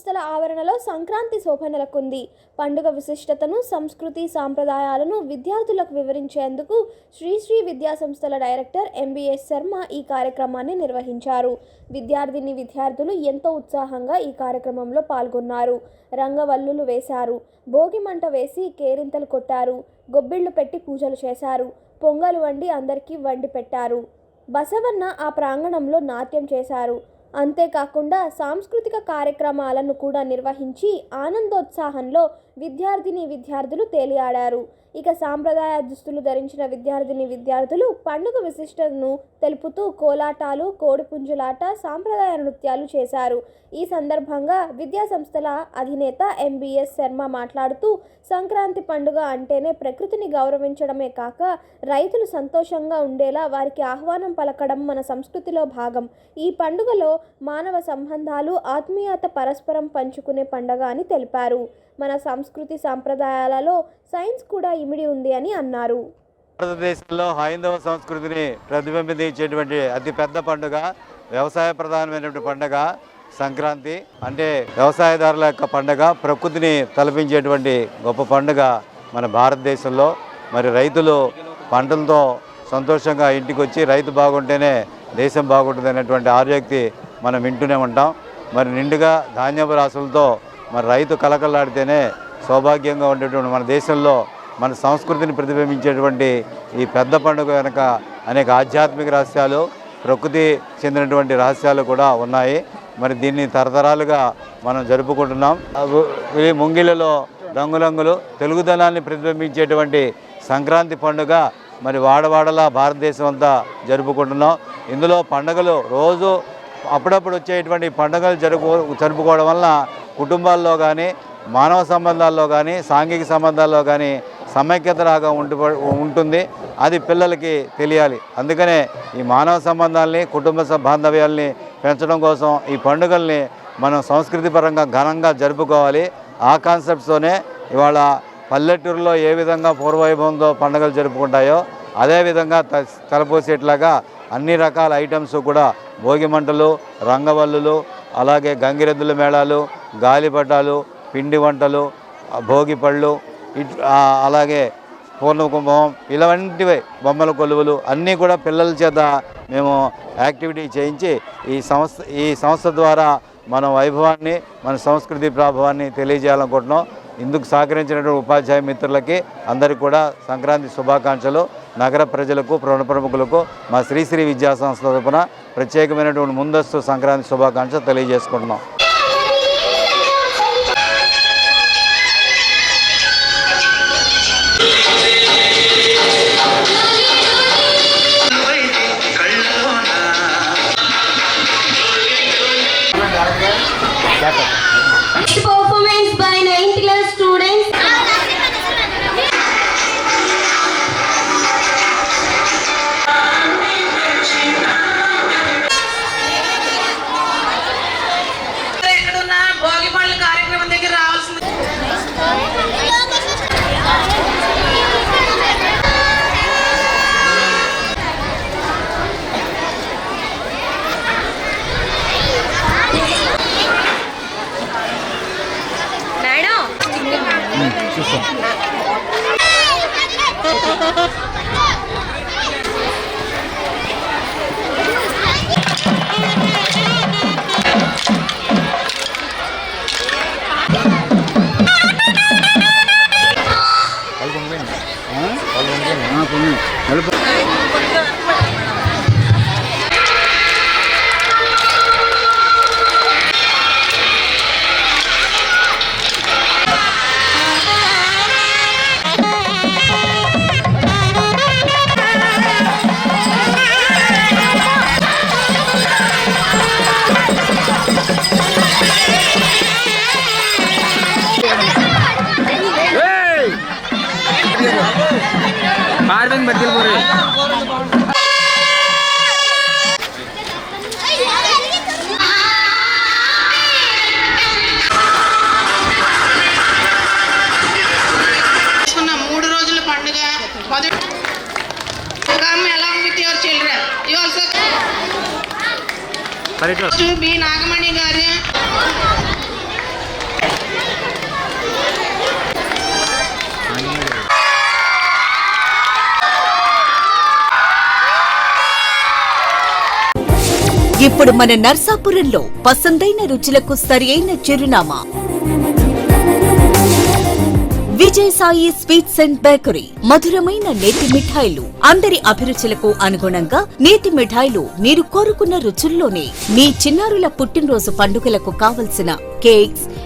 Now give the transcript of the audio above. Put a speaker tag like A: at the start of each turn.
A: సంస్థల ఆవరణలో సంక్రాంతి శోభ నెలకొంది పండుగ విశిష్టతను సంస్కృతి సాంప్రదాయాలను విద్యార్థులకు వివరించేందుకు శ్రీ శ్రీ విద్యా సంస్థల డైరెక్టర్ ఎంబీఎస్ శర్మ ఈ కార్యక్రమాన్ని నిర్వహించారు. విద్యార్థిని విద్యార్థులు ఎంతో ఉత్సాహంగా ఈ కార్యక్రమంలో పాల్గొన్నారు. రంగవల్లులు వేశారు. భోగి మంట వేసి కేరింతలు కొట్టారు. గొబ్బిళ్ళు పెట్టి పూజలు చేశారు. పొంగలు వండి అందరికీ వండి పెట్టారు. బసవన్న ఆ ప్రాంగణంలో నాట్యం చేశారు. అంతేకాకుండా సాంస్కృతిక కార్యక్రమాలను కూడా నిర్వహించి ఆనందోత్సాహంలో విద్యార్థిని విద్యార్థులు తేలియాడారు. ఇక సాంప్రదాయ దుస్తులు ధరించిన విద్యార్థిని విద్యార్థులు పండుగ విశిష్టతను తెలుపుతూ కోలాటాలు కోడిపుంజులాట సాంప్రదాయ నృత్యాలు చేశారు. ఈ సందర్భంగా విద్యా సంస్థల అధినేత ఎంబీఎస్ శర్మ మాట్లాడుతూ సంక్రాంతి పండుగ అంటేనే ప్రకృతిని గౌరవించడమే కాక రైతులు సంతోషంగా ఉండేలా వారికి ఆహ్వానం పలకడం మన సంస్కృతిలో భాగం. ఈ పండుగలో మానవ సంబంధాలు ఆత్మీయత పరస్పరం పంచుకునే పండగ అని తెలిపారు. మన సంస్కృతి సాంప్రదాయాలలో సైన్స్ కూడా ఇమిడి ఉంది అని అన్నారు.
B: భారతదేశంలో హైందవ సంస్కృతిని ప్రతిబింబించేటువంటి అతిపెద్ద పండుగ వ్యవసాయ ప్రధానమైనటువంటి పండుగ సంక్రాంతి. అంటే వ్యవసాయదారుల యొక్క పండుగ ప్రకృతిని తలపించేటువంటి గొప్ప పండుగ మన భారతదేశంలో. మరి రైతులు పంటలతో సంతోషంగా ఇంటికి వచ్చి రైతు బాగుంటేనే దేశం బాగుంటుంది అనేటువంటి ఆర్యోక్తి మనం వింటూనే ఉంటాం. మరి నిండుగా ధాన్యపు రాసులతో మరి రైతు కలకలాడితేనే సౌభాగ్యంగా ఉండేటువంటి మన దేశంలో మన సంస్కృతిని ప్రతిబింబించేటువంటి ఈ పెద్ద పండుగ వెనక అనేక ఆధ్యాత్మిక రహస్యాలు ప్రకృతి చెందినటువంటి రహస్యాలు కూడా ఉన్నాయి. మరి దీన్ని తరతరాలుగా మనం జరుపుకుంటున్నాం. ఈ ముంగిలలో రంగురంగులు తెలుగుదనాన్ని ప్రతిబింబించేటువంటి సంక్రాంతి పండుగ మరి వాడవాడలా భారతదేశం అంతా జరుపుకుంటున్నాం. ఇందులో పండుగలు రోజు అప్పుడప్పుడు వచ్చేటువంటి పండుగలు జరుపు జరుపుకోవడం వల్ల కుటుంబాల్లో కానీ మానవ సంబంధాల్లో కానీ సాంఘిక సంబంధాల్లో కానీ సమైక్యత రాగా ఉంటు ఉంటుంది. అది పిల్లలకి తెలియాలి. అందుకనే ఈ మానవ సంబంధాలని కుటుంబ బాంధవ్యాల్ని పెంచడం కోసం ఈ పండుగల్ని మనం సంస్కృతి పరంగా ఘనంగా జరుపుకోవాలి. ఆ కాన్సెప్ట్స్తోనే ఇవాళ పల్లెటూరులో ఏ విధంగా పూర్వవైభవంతో పండుగలు జరుపుకుంటాయో అదేవిధంగా త తలపోసేట్లాగా అన్ని రకాల ఐటమ్స్ కూడా భోగి మంటలు రంగవల్లులు అలాగే గంగిరెద్దుల మేళాలు గాలిపటాలు పిండి వంటలు భోగి పళ్ళు ఇట్ అలాగే పూర్ణ కుంభం ఇలాంటివే బొమ్మల కొలువులు అన్నీ కూడా పిల్లల చేత మేము యాక్టివిటీ చేయించి ఈ సంస్థ ఈ సంస్థ ద్వారా మన వైభవాన్ని మన సంస్కృతి ప్రభావాన్ని తెలియజేయాలనుకుంటున్నాం. ఇందుకు సహకరించినటువంటి ఉపాధ్యాయ మిత్రులకి అందరికీ కూడా సంక్రాంతి శుభాకాంక్షలు. నగర ప్రజలకు ప్రణ ప్రముఖులకు మా శ్రీశ్రీ విద్యా సంస్థ తరపున ప్రత్యేకమైనటువంటి ముందస్తు సంక్రాంతి శుభాకాంక్షలు తెలియజేసుకుంటున్నాం.
C: Ano ba?
D: ఇప్పుడు మన నర్సాపురంలో పసందైన రుచులకు సరి అయిన చిరునామా Vijay Sai sweets and bakery. మధురమైన నేతి మిఠాయిలు. అందరి అభిరుచులకు అనుగుణంగా నేతి మిఠాయిలు మీరు కోరుకున్న రుచుల్లోనే మీ చిన్నారుల పుట్టినరోజు పండుగలకు కావలసిన cakes